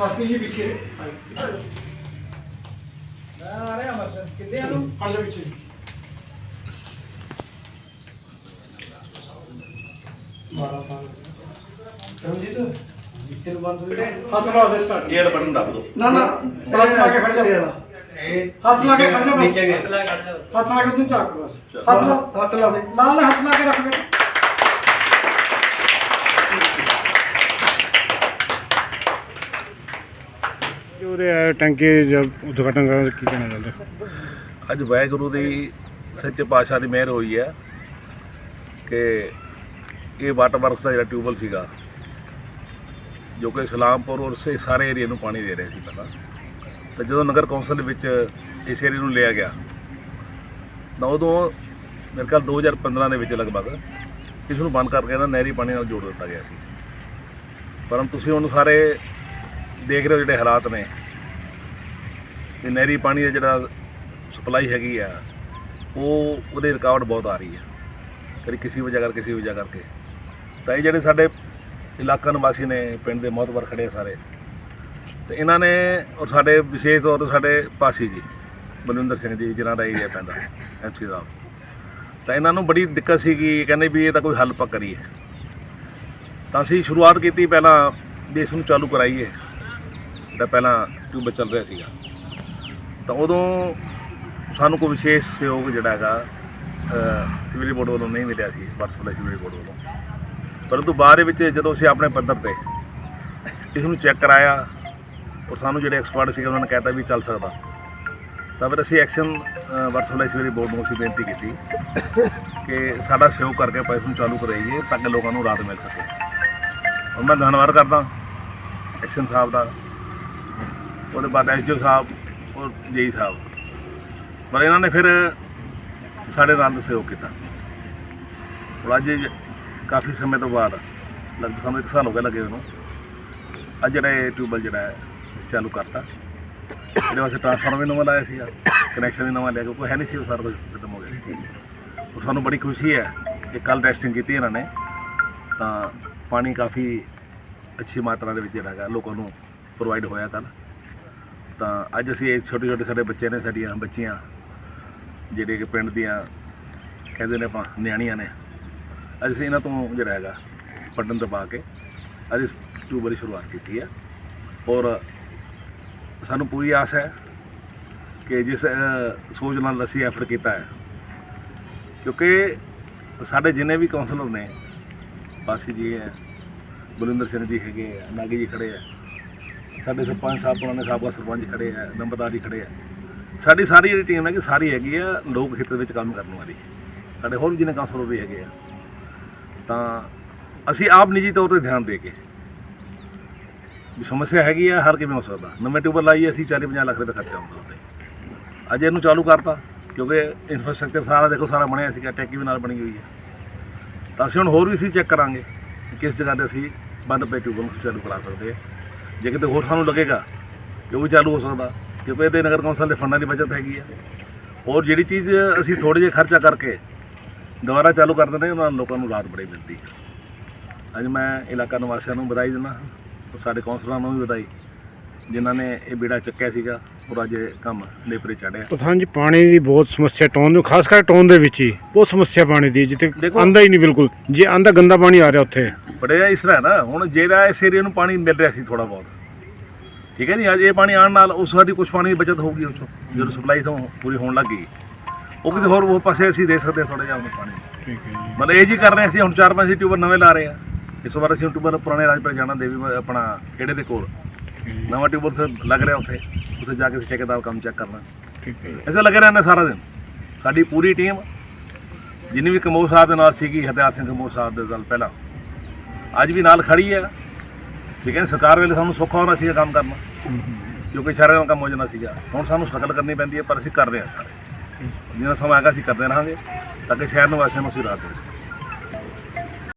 ਫਸਤੀ ਜੀ ਪਿੱਛੇ। ਆ ਰਿਹਾ ਮਸਲ ਕਿੱਦੇ ਆ ਨੂੰ ਫੜ ਜਾ ਪਿੱਛੇ। ਮਾਰਾ ਪਾ ਰਣਜੀਤ ਇੱਥੇ ਨੂੰ ਬੰਦ ਹੋ ਗਿਆ ਹੱਥ ਲਾ ਦੇ ਸਟਾਰਟ। ਇਹ ਬਟਨ ਦੱਬ ਦੋ। ਨਾ ਨਾ ਹੱਥ ਲਾ ਕੇ ਖੜ ਜਾ। ਹੱਥ ਲਾ ਕੇ ਖੜ ਜਾ ਨੀਚੇ ਹੱਥ ਲਾ ਕੇ ਤੂੰ ਚੱਕ ਬਸ। ਹੱਥ ਲਾ। ਹੱਥ ਲਾ ਦੇ। ਲਾ ਲੈ ਹੱਥ ਲਾ ਕੇ ਰੱਖ ਦੇ ਉਹਦੇ ਇਹ ਟੈਂਕੀ ਜਦ ਉਦਘਾਟਨ ਕਰਨ ਕੀ ਕਹਿਣਾ ਚਾਹੁੰਦੇ? ਅੱਜ ਵਾਹਿਗੁਰੂ ਦੀ ਸੱਚੇ ਪਾਤਸ਼ਾਹ ਦੀ ਮਿਹਰ ਹੋਈ ਹੈ ਕਿ ਇਹ ਵਾਟਰ ਵਰਕਸ ਦਾ ਜਿਹੜਾ ਟਿਊਬਲ ਸੀਗਾ, ਜੋ ਕਿ ਇਸਲਾਮਪੁਰ ਔਰ ਸੇ, ਸਾਰੇ ਏਰੀਆ ਨੂੰ ਪਾਣੀ ਦੇ ਰਿਹਾ ਸੀ ਪਹਿਲਾਂ। ਤੇ ਜਦੋਂ ਨਗਰ ਕੌਂਸਲ ਦੇ ਵਿੱਚ ਇਸ ਏਰੀਆ ਨੂੰ ਲਿਆ ਗਿਆ, ਤਾਂ ਉਦੋਂ ਮੇਰੇ ਖਿਆਲ 2015 ਦੇ ਵਿੱਚ ਲਗਭਗ ਇਸ ਨੂੰ ਬੰਦ ਕਰਕੇ ਨਾ ਨਹਿਰੀ ਪਾਣੀ ਨਾਲ ਜੋੜ ਦਿੱਤਾ ਗਿਆ ਸੀ। ਪਰ ਤੁਸੀਂ ਹੁਣ ਸਾਰੇ ਦੇਖ ਰਹੇ ਹੋ ਜਿਹੜੇ ਹਾਲਾਤ ਨੇ ਕਿ ਨਹਿਰੀ ਪਾਣੀ ਦਾ ਜਿਹੜਾ ਸਪਲਾਈ ਹੈਗੀ ਆ, ਉਹ ਉਹਦੇ ਰੁਕਾਵਟ ਬਹੁਤ ਆ ਰਹੀ ਹੈ ਕਦੀ ਕਿਸੇ ਵਜ੍ਹਾ ਕਰਕੇ, ਕਿਸੇ ਵਜ੍ਹਾ ਕਰਕੇ। ਤਾਂ ਇਹ ਜਿਹੜੇ ਸਾਡੇ ਇਲਾਕਾ ਨਿਵਾਸੀ ਨੇ, ਪਿੰਡ ਦੇ ਮੋਹਤਵਰ ਖੜੇ ਆ ਸਾਰੇ। ਤੇ ਇਹਨਾਂ ਨੇ, ਔਰ ਸਾਡੇ ਵਿਸ਼ੇਸ਼ ਤੌਰ ਤੇ ਸਾਡੇ ਪਾਸੀ ਜੀ, ਬਲਵਿੰਦਰ ਸਿੰਘ ਜੀ, ਜਿਨ੍ਹਾਂ ਦਾ ਏਰੀਆ ਪੈਂਦਾ ਐਮਸੀ ਸਾਹਿਬ। ਤਾਂ ਇਹਨਾਂ ਨੂੰ ਬੜੀ ਦਿੱਕਤ ਸੀਗੀ ਕਹਿੰਦੇ ਵੀ ਇਹ ਤਾਂ ਕੋਈ ਹੱਲ ਪੱਕ ਕਰੀਏ ਤਾਂ ਅਸੀਂ ਸ਼ੁਰੂਆਤ ਕੀਤੀ ਪਹਿਲਾਂ ਵੀ ਇਸ ਨੂੰ ਚਾਲੂ ਕਰਾਈਏ। ਤਾਂ ਪਹਿਲਾਂ ਟਿਊਬ ਚੱਲ ਰਿਹਾ ਸੀਗਾ। ਤਾਂ ਉਦੋਂ ਸਾਨੂੰ ਕੋਈ ਵਿਸ਼ੇਸ਼ ਸਹਿਯੋਗ ਜਿਹੜਾ ਹੈਗਾ ਅ, ਸਿਵਲ ਬੋਰਡ ਵੱਲੋਂ ਨਹੀਂ ਮਿਲਿਆ ਸੀ ਵਾਟਰ ਸਪਲਾਈ ਸਿਵਲ ਬੋਰਡ ਵੱਲੋਂ। ਪਰੰਤੂ ਬਾਅਦ ਦੇ ਵਿੱਚ ਜਦੋਂ ਅਸੀਂ ਆਪਣੇ ਪੱਧਰ ਤੇ ਇਸ ਨੂੰ ਚੈੱਕ ਕਰਾਇਆ ਔਰ ਸਾਨੂੰ ਜਿਹੜੇ ਐਕਸਪਰਟ ਸੀਗੇ ਉਹਨਾਂ ਨੇ ਕਹਿਤਾ ਵੀ ਚੱਲ ਸਕਦਾ। ਤਾਂ ਫਿਰ ਅਸੀਂ action water supply civil board ਨੂੰ ਅਸੀਂ ਬੇਨਤੀ ਕੀਤੀ ਕਿ ਸਾਡਾ ਸਹਿਯੋਗ ਕਰਕੇ ਆਪਾਂ ਨੂੰ ਚਾਲੂ ਕਰਾਈਏ ਤਾਂ ਕਿ ਲੋਕਾਂ ਨੂੰ ਰਾਹਤ ਮਿਲ ਸਕੇ। ਔਰ ਮੈਂ ਧੰਨਵਾਦ ਕਰਦਾ ਐਕਸ਼ਨ ਸਾਹਿਬ ਦਾ। ਉਹਦੇ ਬਾਅਦ ਐਸਡੀਓ ਸਾਹਿਬ ਔਰ ਜੇਈ ਸਾਹਿਬ। ਪਰ ਇਹਨਾਂ ਨੇ ਫਿਰ ਸਾਡੇ ਨਾਲ ਸਹਿਯੋਗ ਕੀਤਾ। ਔਰ ਅੱਜ ਕਾਫੀ ਸਮੇਂ ਤੋਂ ਬਾਅਦ, ਲਗਭਗ ਸਾਨੂੰ ਇੱਕ ਸਾਲ ਹੋ ਗਿਆ ਲੱਗੇ ਉਹਨੂੰ ਅੱਜ ਜਿਹੜਾ ਇਹ ਟਿਊਬਲ ਜਿਹੜਾ ਹੈ, ਚਾਲੂ ਕਰਤਾ। ਇਹਦੇ ਵਾਸਤੇ ਟ੍ਰਾਂਸਫਾਰਮਰ ਵੀ ਨਵਾਂ ਲਾਇਆ ਸੀਗਾ, ਕਨੈਕਸ਼ਨ ਵੀ ਨਵਾਂ ਲਿਆ, ਕਿਉਂਕਿ ਹੈ ਨਹੀਂ ਸੀ, ਉਹ ਸਾਰਾ ਕੁਝ ਖਤਮ ਹੋ ਗਿਆ ਸੀ। ਉਹ ਸਾਨੂੰ ਬੜੀ ਖੁਸ਼ੀ ਹੈ ਕਿ ਕੱਲ ਟੈਸਟਿੰਗ ਕੀਤੀ ਇਹਨਾਂ ਨੇ, ਤਾਂ ਪਾਣੀ ਕਾਫੀ ਅੱਛੀ ਮਾਤਰਾ ਦੇ ਵਿੱਚ ਜਿਹੜਾ ਹੈਗਾ, ਲੋਕਾਂ ਨੂੰ ਪ੍ਰੋਵਾਈਡ ਹੋਇਆ ਕੱਲ ਤਾਂ ਅੱਜ ਅਸੀਂ ਇਹ ਛੋਟੇ ਛੋਟੇ ਸਾਡੇ ਬੱਚੇ ਨੇ ਸਾਡੀਆਂ ਬੱਚੀਆਂ, ਜਿਹੜੇ ਕਿ ਪਿੰਡ ਦੀਆਂ ਕਹਿੰਦੇ ਨੇ ਆਪਾਂ ਨਿਆਣੀਆਂ ਨੇ, ਅੱਜ ਅਸੀਂ ਇਹਨਾਂ ਤੋਂ ਜਿਹੜਾ ਹੈਗਾ ਪੱਟਨ ਦਬਾ ਕੇ ਅੱਜ ਇਸ ਟਿਊਬਰ ਦੀ ਸ਼ੁਰੂਆਤ ਕੀਤੀ ਹੈ। ਔਰ ਸਾਨੂੰ ਪੂਰੀ ਆਸ ਹੈ ਕਿ ਜਿਸ ਸੋਚ ਨਾਲ ਅਸੀਂ ਐਫਰਟ ਕੀਤਾ ਹੈ, ਕਿਉਂਕਿ ਸਾਡੇ ਜਿੰਨੇ ਵੀ ਕਾਉਂਸਲਰ ਨੇ ਪਾਸੀ ਜੀ ਹੈ ਬਲਿੰਦਰ ਸਿੰਘ ਜੀ ਹੈਗੇ ਆ, ਨਾਗੀ ਜੀ ਖੜੇ ਆ ਸਾਡੇ ਸਰਪੰਚ ਸਾਹਿਬ ਪੁਰਾਣੇ ਸਾਬਕਾ ਸਰਪੰਚ ਖੜੇ ਆ, ਨੰਬਰਦਾਰੀ ਜੀ ਖੜੇ ਆ। ਸਾਡੀ ਸਾਰੀ ਜਿਹੜੀ ਟੀਮ ਹੈ ਕਿ ਸਾਰੀ ਹੈਗੀ ਆ ਲੋਕ ਹਿੱਤ ਦੇ ਵਿੱਚ ਕੰਮ ਕਰਨ ਵਾਲੀ। ਸਾਡੇ ਹੋਰ ਵੀ ਜਿਹਨੇ ਕਾਉਂਸਲਰ ਵੀ ਹੈਗੇ ਆ, ਤਾਂ ਅਸੀਂ ਆਪ ਨਿੱਜੀ ਤੌਰ ਤੇ ਧਿਆਨ ਦੇ ਕੇ ਵੀ ਸਮੱਸਿਆ ਹੈਗੀ ਆ ਹਰ ਕਿਵੇਂ ਹੋ ਸਕਦਾ? ਨਵੇਂ ਟਿਊਬਲ ਲਾਈ ਅਸੀਂ 40 50 ਲੱਖ ਰੁਪਏ ਖਰਚਾ ਹੁੰਦਾ ਉੱਤੇ ਅੱਜ ਇਹਨੂੰ ਚਾਲੂ ਕਰਤਾ, ਕਿਉਂਕਿ ਇਨਫਰਾਸਟ੍ਰਕਚਰ ਸਾਰਾ ਦੇਖੋ, ਸਾਰਾ ਬਣਿਆ ਸੀਗਾ, ਟੈਕੀ ਵੀ ਨਾਲ ਬਣੀ ਹੋਈ ਹੈ ਤਾਂ ਅਸੀਂ ਹੁਣ ਹੋਰ ਵੀ ਅਸੀਂ ਚੈੱਕ ਕਰਾਂਗੇ ਕਿਸ ਜਗ੍ਹਾ ਤੇ ਅਸੀਂ ਬੰਦ ਪਏ ਟਿਊਬਰ ਨੂੰ ਚਾਲੂ ਕਰਾ ਸਕਦੇ ਹਾਂ ਜੇ ਕਿਤੇ ਹੋਰ ਸਾਨੂੰ ਲੱਗੇਗਾ ਕਿ ਉਹ ਵੀ ਚਾਲੂ ਹੋ ਸਕਦਾ ਕਿਉਂਕਿ ਇਹਦੇ ਨਗਰ ਕੌਂਸਲ ਦੇ ਫੰਡਾਂ ਦੀ ਬਚਤ ਹੈਗੀ ਆ। ਔਰ ਜਿਹੜੀ ਚੀਜ਼ ਅਸੀਂ ਥੋੜੇ ਜਿਹਾ ਖਰਚਾ ਕਰਕੇ ਦੁਬਾਰਾ ਚਾਲੂ ਕਰ ਦਿੰਦੇ ਉਹਨਾਂ ਲੋਕਾਂ ਨੂੰ ਰਾਹਤ ਬੜੀ ਮਿਲਦੀ ਅੱਜ ਮੈਂ ਇਲਾਕਾ ਨਿਵਾਸੀਆਂ ਨੂੰ ਵਧਾਈ ਦਿੰਦਾ ਹਾਂ ਔਰ ਸਾਡੇ ਕੌਂਸਲਰਾਂ ਨੂੰ ਵੀ ਵਧਾਈ ਜਿਨ੍ਹਾਂ ਨੇ ਇਹ ਬੇੜਾ ਚੱਕਿਆ ਸੀਗਾ ਔਰ ਅੱਜ ਇਹ ਕੰਮ ਨੇਪਰੇ ਚੜਿਆ। ਪ੍ਰਧਾਨ ਜੀ ਪਾਣੀ ਦੀ ਬਹੁਤ ਸਮੱਸਿਆ ਟੌਨ ਨੂੰ ਖਾਸ ਕਰਕੇ ਟੌਨ ਦੇ ਵਿੱਚ ਹੀ ਬਹੁਤ ਸਮੱਸਿਆ ਪਾਣੀ ਦੀ ਜਿੱਥੇ ਆਂਦਾ ਹੀ ਨਹੀਂ ਬਿਲਕੁਲ। ਜੇ ਆਂਦਾ ਗੰਦਾ ਪਾਣੀ ਆ ਰਿਹਾ ਉੱਥੇ। ਬੜੇ ਇਸ ਤਰ੍ਹਾਂ ਹੈ ਨਾ ਹੁਣ ਜਿਹੜਾ ਇਸ ਏਰੀਆ ਨੂੰ ਪਾਣੀ ਮਿਲ ਰਿਹਾ ਸੀ ਥੋੜਾ ਬਹੁਤ। ਠੀਕ ਹੈ ਜੀ ਅੱਜ ਇਹ ਪਾਣੀ ਆਉਣ ਨਾਲ ਉਸ ਸਾਡੀ ਕੁਝ ਪਾਣੀ ਦੀ ਬਚਤ ਹੋਊਗੀ ਉਸ 'ਚੋਂ ਜਦੋਂ ਸਪਲਾਈ ਤੋਂ ਪੂਰੀ ਹੋਣ ਲੱਗੀ ਉਹ ਕਿਤੇ ਹੋਰ ਉਹ ਪਾਸੇ ਅਸੀਂ ਦੇ ਸਕਦੇ ਥੋੜਾ ਜਿਹਾ ਉਹਨੂੰ ਪਾਣੀ। ਠੀਕ ਹੈ ਜੀ। ਮਤਲਬ ਇਹ ਜੀ ਕਰ ਰਹੇ ਅਸੀਂ ਹੁਣ ਚਾਰ ਪੰਜ ਟਿਊਬਰ ਨਵੇਂ ਲਾ ਰਹੇ ਆ ਇਸ ਵਾਰ ਅਸੀਂ ਟਿਊਬਰ ਪੁਰਾਣੇ ਰਾਜਪੁਰ ਜਾਣਾ ਦੇਵੀ ਆਪਣਾ ਕਿਹੜੇ ਦੇ ਕੋਲ। ਨਵਾਂ ਟਿਊਬਰ ਤੇ ਲੱਗ ਰਿਹਾ ਉੱਥੇ ਉੱਥੇ ਜਾ ਕੇ ਅਸੀਂ ਠੇਕੇਦਾਰ ਕੰਮ ਚੈੱਕ ਕਰਨਾ। ਠੀਕ ਹੈ ਐਸੇ ਲੱਗੇ ਰਹਿੰਦੇ ਸਾਰਾ ਦਿਨ। ਸਾਡੀ ਪੂਰੀ ਟੀਮ ਜਿੰਨੀ ਵੀ ਕਮੋਹ ਸਾਹਿਬ ਦੇ ਨਾਲ ਸੀਗੀ ਹਰਦਿਆਲ ਸਿੰਘ ਕਮੋਹ ਸਾਹਿਬ ਦੇ ਨਾਲ ਪਹਿਲਾਂ ਅੱਜ ਵੀ ਨਾਲ ਖੜੀ ਹੈ ਠੀਕ ਹੈ ਸਰਕਾਰ ਵੇਲੇ ਸਾਨੂੰ ਸੌਖਾ ਹੋਣਾ ਸੀਗਾ ਕੰਮ ਕਰਨਾ। ਕਿਉਂਕਿ ਸਾਰਿਆਂ ਦਾ ਕੰਮ ਹੋ ਜਾਣਾ ਸੀਗਾ। ਹੁਣ ਸਾਨੂੰ ਸਟਰਗਲ ਕਰਨੀ ਪੈਂਦੀ ਹੈ ਪਰ ਅਸੀਂ ਕਰ ਰਹੇ ਹਾਂ ਸਾਰੇ। ਜਿੰਨਾ ਸਮਾਂ ਹੈਗਾ ਅਸੀਂ ਕਰਦੇ ਰਹਾਂਗੇ ਤਾਂ ਕਿ ਸ਼ਹਿਰ ਨਿਵਾਸੀਆਂ ਨੂੰ ਅਸੀਂ ਰਾਹਤ ਦੇ ਸਕੀਏ।